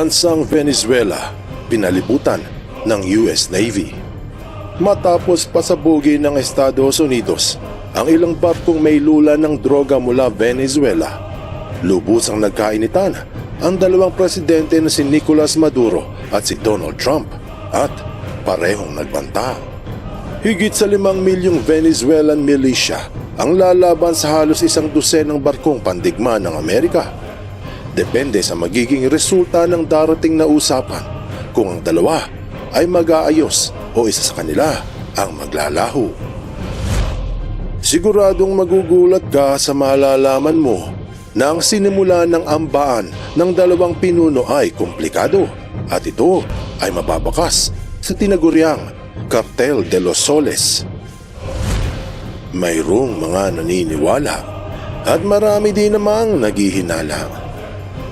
Bansang Venezuela, pinalibutan ng US Navy. Matapos pasabugin ng Estados Unidos ang ilang barkong may lula ng droga mula Venezuela, lubos ang nagkainitan ang dalawang presidente na si Nicolas Maduro at si Donald Trump at parehong nagbanta. Higit sa limang milyong Venezuelan militia ang lalaban sa halos isang dosenang barkong pandigma ng Amerika. Depende sa magiging resulta ng darating na usapan kung ang dalawa ay mag-aayos o isa sa kanila ang maglalaho. Siguradong magugulat ka sa malalaman mo na ang sinimula ng ambaan ng dalawang pinuno ay komplikado at ito ay mababakas sa tinaguriang Cartel de los Soles. Mayroong mga naniniwala at marami din namang naghihinala.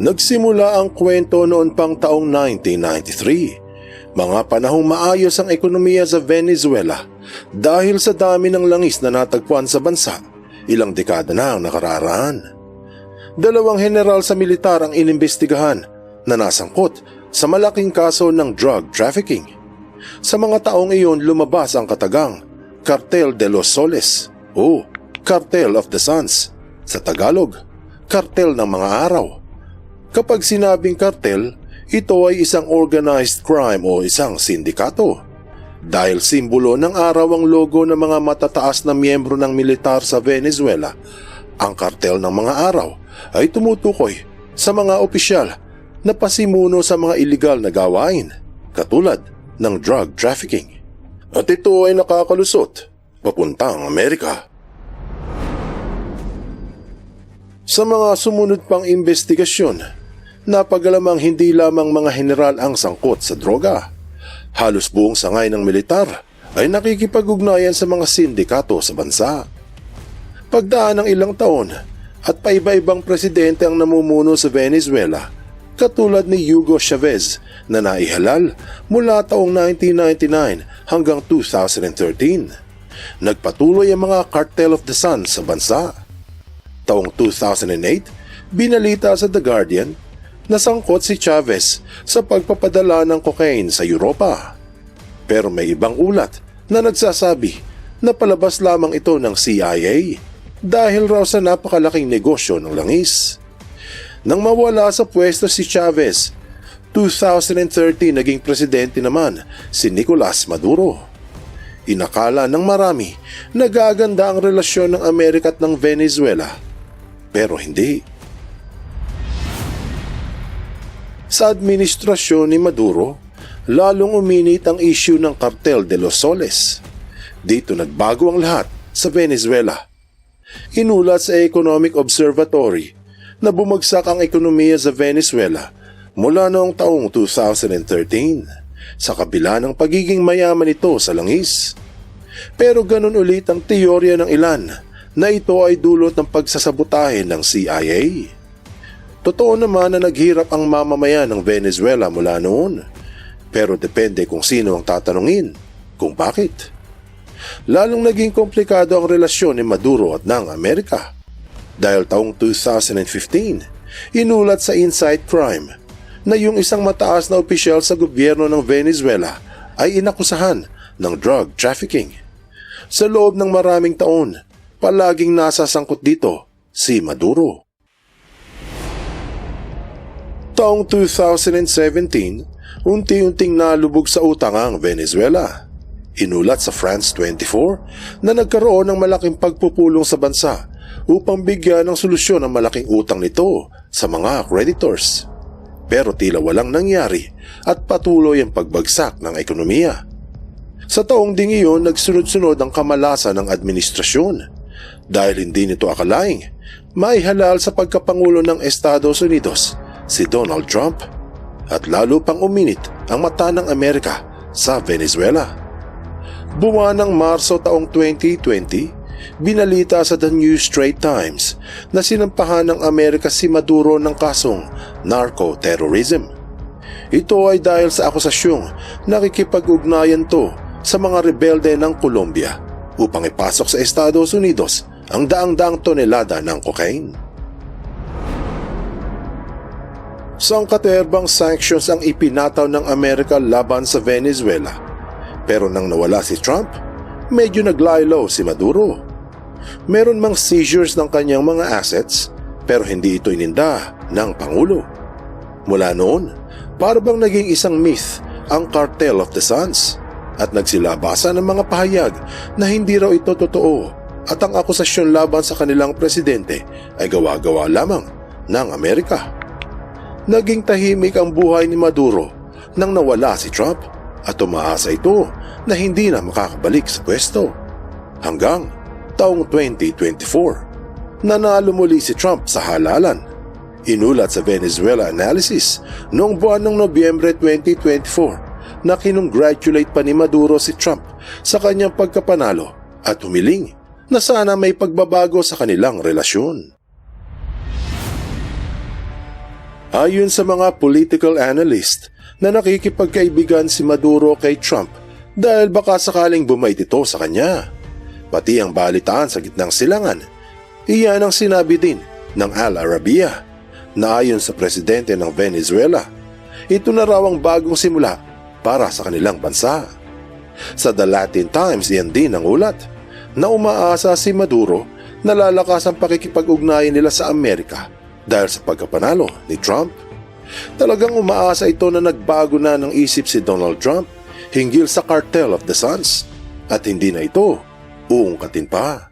Nagsimula ang kwento noon pang taong 1993. Mga panahong maayos ang ekonomiya sa Venezuela dahil sa dami ng langis na natagpuan sa bansa ilang dekada na ang nakararaan. Dalawang general sa militar ang inimbestigahan na nasangkot sa malaking kaso ng drug trafficking. Sa mga taong iyon lumabas ang katagang Cartel de los Soles o Cartel of the Suns. Sa Tagalog, Cartel ng mga araw. Kapag sinabing kartel, ito ay isang organized crime o isang sindikato. Dahil simbolo ng araw ang logo ng mga matataas na miyembro ng militar sa Venezuela, ang kartel ng mga araw ay tumutukoy sa mga opisyal na pasimuno sa mga iligal na gawain, katulad ng drug trafficking. At ito ay nakakalusot papuntang Amerika. Sa mga sumunod pang investigasyon, napagalamang hindi lamang mga general ang sangkot sa droga. Halos buong sangay ng militar ay nakikipag-ugnayan sa mga sindikato sa bansa. Pagdaan ng ilang taon at paiba-ibang presidente ang namumuno sa Venezuela, katulad ni Hugo Chavez na naihalal mula taong 1999 hanggang 2013. Nagpatuloy ang mga Cartel of the Sun sa bansa. Taong 2008, binalita sa The Guardian nasangkot si Chavez sa pagpapadala ng cocaine sa Europa. Pero may ibang ulat na nagsasabi na palabas lamang ito ng CIA dahil raw sa napakalaking negosyo ng langis. Nang mawala sa pwesto si Chavez, 2013 naging presidente naman si Nicolas Maduro. Inakala ng marami na gaganda ang relasyon ng Amerika at ng Venezuela. Pero hindi. Sa administrasyon ni Maduro, lalong uminit ang issue ng Cartel de los Soles. Dito nagbago ang lahat sa Venezuela. Inulat sa Economic Observatory na bumagsak ang ekonomiya sa Venezuela mula noong taong 2013 sa kabila ng pagiging mayaman nito sa langis. Pero ganun ulit ang teorya ng ilan na ito ay dulot ng pagsasabotahe ng CIA. Totoo naman na naghirap ang mamamayan ng Venezuela mula noon. Pero depende kung sino ang tatanungin kung bakit. Lalong naging komplikado ang relasyon ni Maduro at ng Amerika. Dahil taong 2015, inulat sa Inside Crime na yung isang mataas na opisyal sa gobyerno ng Venezuela ay inakusahan ng drug trafficking. Sa loob ng maraming taon, palaging nasa sangkot dito si Maduro. Taong 2017, unti-unting nalubog sa utang ang Venezuela. Inulat sa France 24 na nagkaroon ng malaking pagpupulong sa bansa upang bigyan ng solusyon ang malaking utang nito sa mga creditors. Pero tila walang nangyari at patuloy ang pagbagsak ng ekonomiya. Sa taong ding iyon, nagsunod-sunod ang kamalasan ng administrasyon dahil hindi nito akalaing maihalal sa pagkapangulo ng Estados Unidos si Donald Trump at lalo pang uminit ang mata ng Amerika sa Venezuela. Buwan ng Marso taong 2020, binalita sa The New Straits Times na sinampahan ng Amerika si Maduro ng kasong narco-terrorism. Ito ay dahil sa akusasyong nakikipag-ugnayan to sa mga rebelde ng Colombia upang ipasok sa Estados Unidos ang daang-daang tonelada ng cocaine. Sangkaterbang sanctions ang ipinataw ng Amerika laban sa Venezuela. Pero nang nawala si Trump, medyo nag-lie low si Maduro. Meron mang seizures ng kanyang mga assets pero hindi ito ininda ng Pangulo. Mula noon, parang naging isang myth ang Cartel of the Suns at nagsilabasa ng mga pahayag na hindi raw ito totoo at ang akusasyon laban sa kanilang presidente ay gawa-gawa lamang ng Amerika. Naging tahimik ang buhay ni Maduro nang nawala si Trump at umaasa ito na hindi na makakabalik sa pwesto. Hanggang taong 2024, nanalo muli si Trump sa halalan. Inulat sa Venezuela Analysis noong buwan ng Nobyembre 2024 na kinongratulate pa ni Maduro si Trump sa kanyang pagkapanalo at humiling na sana may pagbabago sa kanilang relasyon. Ayon sa mga political analyst na nakikipagkaibigan si Maduro kay Trump dahil baka sakaling bumait ito sa kanya. Pati ang balitaan sa gitnang silangan. Iyan ang sinabi din ng Al Arabiya na ayon sa presidente ng Venezuela, ito na raw ang bagong simula para sa kanilang bansa. Sa The Latin Times, iyan din ang ulat na umaasa si Maduro na lalakas ang pakikipag-ugnayan nila sa Amerika dahil sa pagkapanalo ni Trump. Talagang umaasa ito na nagbago na ng isip si Donald Trump hinggil sa Cartel of the Suns at hindi na ito uungkatin pa.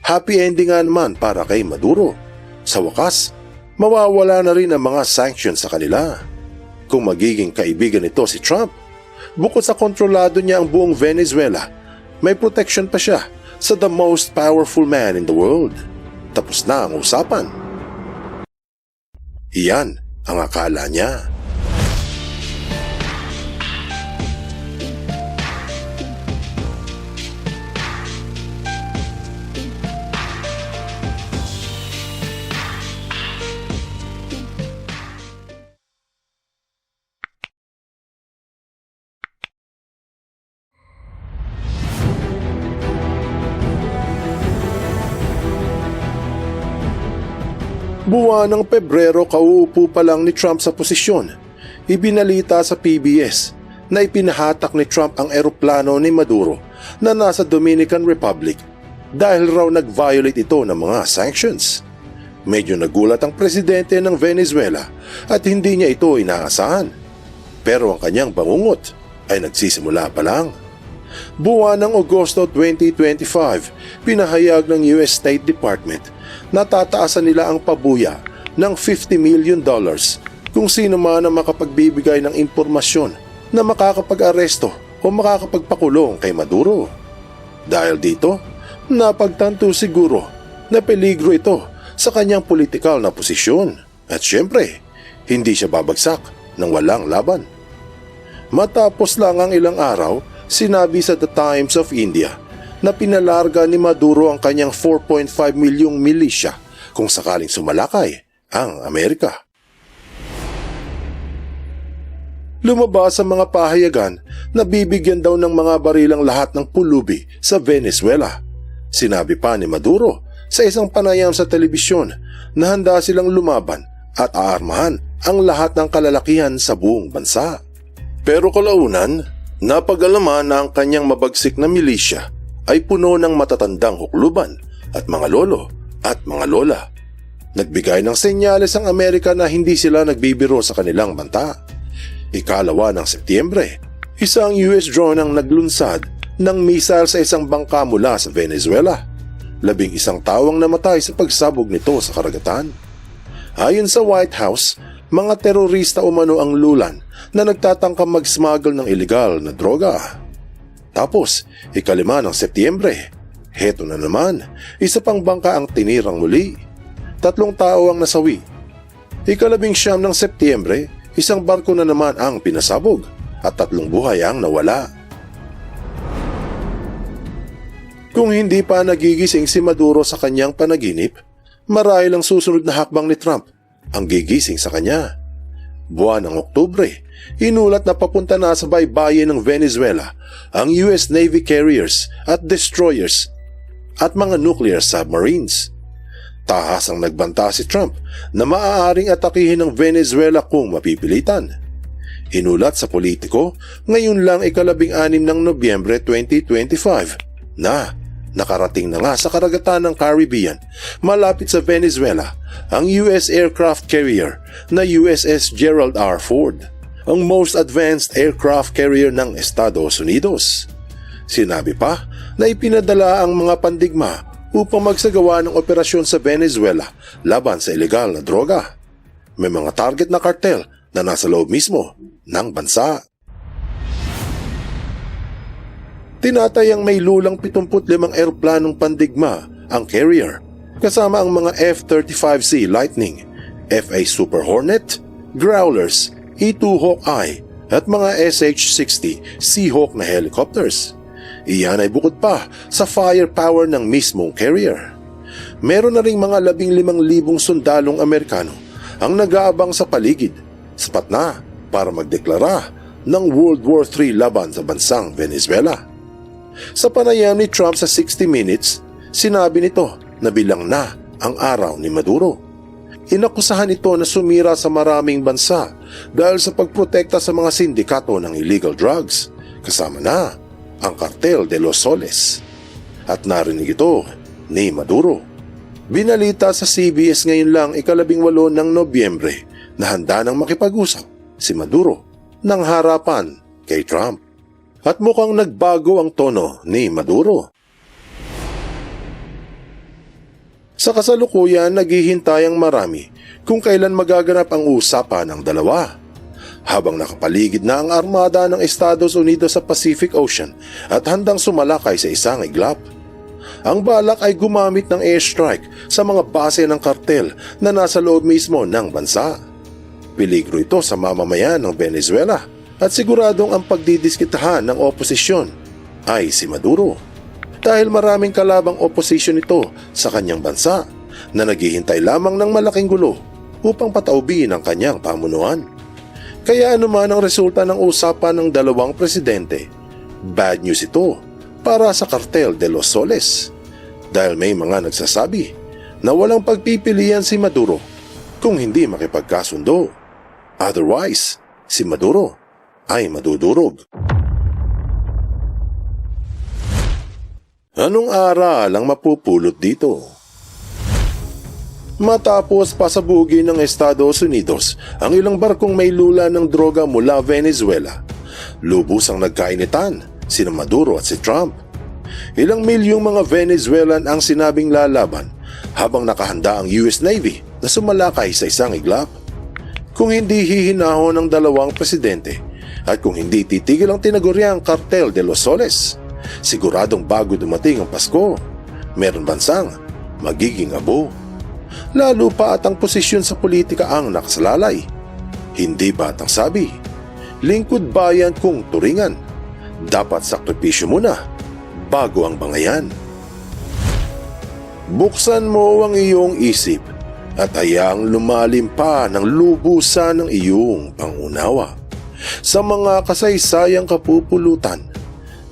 Happy ending nga naman para kay Maduro. Sa wakas, mawawala na rin ang mga sanctions sa kanila. Kung magiging kaibigan nito si Trump, bukod sa kontrolado niya ang buong Venezuela, may protection pa siya sa the most powerful man in the world. Tapos na ang usapan. Iyan ang akala niya. Buwan ng Pebrero kauupo pa lang ni Trump sa posisyon. Ibinalita sa PBS na ipinahatak ni Trump ang eroplano ni Maduro na nasa Dominican Republic dahil raw nag-violate ito ng mga sanctions. Medyo nagulat ang presidente ng Venezuela at hindi niya ito inaasahan. Pero ang kanyang bangungot ay nagsisimula pa lang. Buwan ng Agosto 2025, pinahayag ng US State Department na tataasan nila ang pabuya ng 50 million dollars kung sino man ang makapagbibigay ng impormasyon na makakapag-aresto o makakapagpakulong kay Maduro. Dahil dito, napagtanto siguro na peligro ito sa kanyang politikal na posisyon at syempre, hindi siya babagsak ng walang laban. Matapos lang ang ilang araw, sinabi sa The Times of India na pinalarga ni Maduro ang kanyang 4.5 milyong milisya kung sakaling sumalakay ang Amerika. Lumabas ang mga pahayagan na bibigyan daw ng mga barilang lahat ng pulubi sa Venezuela. Sinabi pa ni Maduro sa isang panayam sa telebisyon na handa silang lumaban at aarmahan ang lahat ng kalalakihan sa buong bansa. Pero kalaunan, napag-alaman na ang kanyang mabagsik na milisya ay puno ng matatandang hukluban at mga lolo at mga lola. Nagbigay ng senyales ang Amerika na hindi sila nagbibiro sa kanilang banta. Ikalawa ng Setyembre, isang US drone ang naglunsad ng missile sa isang bangka mula sa Venezuela. Labing isang tawang namatay sa pagsabog nito sa karagatan. Ayon sa White House, mga terorista umano ang lulan na nagtatangka mag-smuggle ng ilegal na droga. Tapos, ikalima ng Setyembre, heto na naman, isa pang bangka ang tinirang muli. Tatlong tao ang nasawi. Ikalabing siyam ng Setyembre, isang barko na naman ang pinasabog at tatlong buhay ang nawala. Kung hindi pa nagigising si Maduro sa kanyang panaginip, marahil ang susunod na hakbang ni Trump ang gigising sa kanya. Buwan ng Oktubre, inulat na papunta na sa baybayin ng Venezuela ang US Navy carriers at destroyers at mga nuclear submarines. Tahas ang nagbanta si Trump na maaaring atakihin ng Venezuela kung mapipilitan. Inulat sa politiko ngayon lang ikalabing anim ng Nobyembre 2025 na nakarating na nga sa karagatan ng Caribbean malapit sa Venezuela ang US aircraft carrier na USS Gerald R. Ford, ang most advanced aircraft carrier ng Estados Unidos. Sinabi pa na ipinadala ang mga pandigma upang magsagawa ng operasyon sa Venezuela laban sa ilegal na droga. May mga target na kartel na nasa loob mismo ng bansa. Tinatayang may lulang 75 eroplanong pandigma ang carrier kasama ang mga F-35C Lightning, FA Super Hornet, Growlers, E-2 Hawkeye at mga SH-60 Seahawk na helicopters. Iyan ay bukod pa sa firepower ng mismong carrier. Meron na ring mga 15,000 sundalong Amerikano ang nag-aabang sa paligid, sapat na para magdeklara ng World War III laban sa bansang Venezuela. Sa panayam ni Trump sa 60 Minutes, sinabi nito na bilang na ang araw ni Maduro. Inakusahan ito na sumira sa maraming bansa dahil sa pagprotekta sa mga sindikato ng illegal drugs, kasama na ang Cartel de los Soles. At narinig ito ni Maduro. Binalita sa CBS ngayon lang ikalabing walo ng Nobyembre na handa nang makipag-usap si Maduro ng harapan kay Trump. At mukhang nagbago ang tono ni Maduro. Sa kasalukuyan, naghihintay ang marami kung kailan magaganap ang usapan ng dalawa. Habang nakapaligid na ang armada ng Estados Unidos sa Pacific Ocean at handang sumalakay sa isang iglap. Ang balak ay gumamit ng airstrike sa mga base ng kartel na nasa loob mismo ng bansa. Peligro ito sa mamamayan ng Venezuela at siguradong ang pagdidiskitahan ng oposisyon ay si Maduro. Dahil maraming kalabang oposisyon ito sa kanyang bansa na naghihintay lamang ng malaking gulo upang pataubin ang kanyang pamunuan. Kaya anuman ang resulta ng usapan ng dalawang presidente, bad news ito para sa kartel de los Soles. Dahil may mga nagsasabi na walang pagpipilian si Maduro kung hindi makipagkasundo. Otherwise, si Maduro ay madudurog. Anong aral ang mapupulot dito? Matapos pasabugin ng Estados Unidos ang ilang barkong may lula ng droga mula Venezuela, lubos ang nagkainitan sina Maduro at si Trump. Ilang milyong mga Venezuelan ang sinabing lalaban habang nakahanda ang US Navy na sumalakay sa isang iglap. Kung hindi hihinahon ng dalawang presidente at kung hindi titigil ang tinaguriang kartel de los Soles, siguradong bago dumating ang Pasko, meron bansang magiging abo. Lalo pa at ang posisyon sa politika ang nakasalalay. Hindi batang sabi, lingkod bayan kung turingan. Dapat sakripisyo muna bago ang bangayan. Buksan mo ang iyong isip at hayaang lumalim pa ng lubusan ng iyong pangunawa sa mga kasaysayang kapupulutan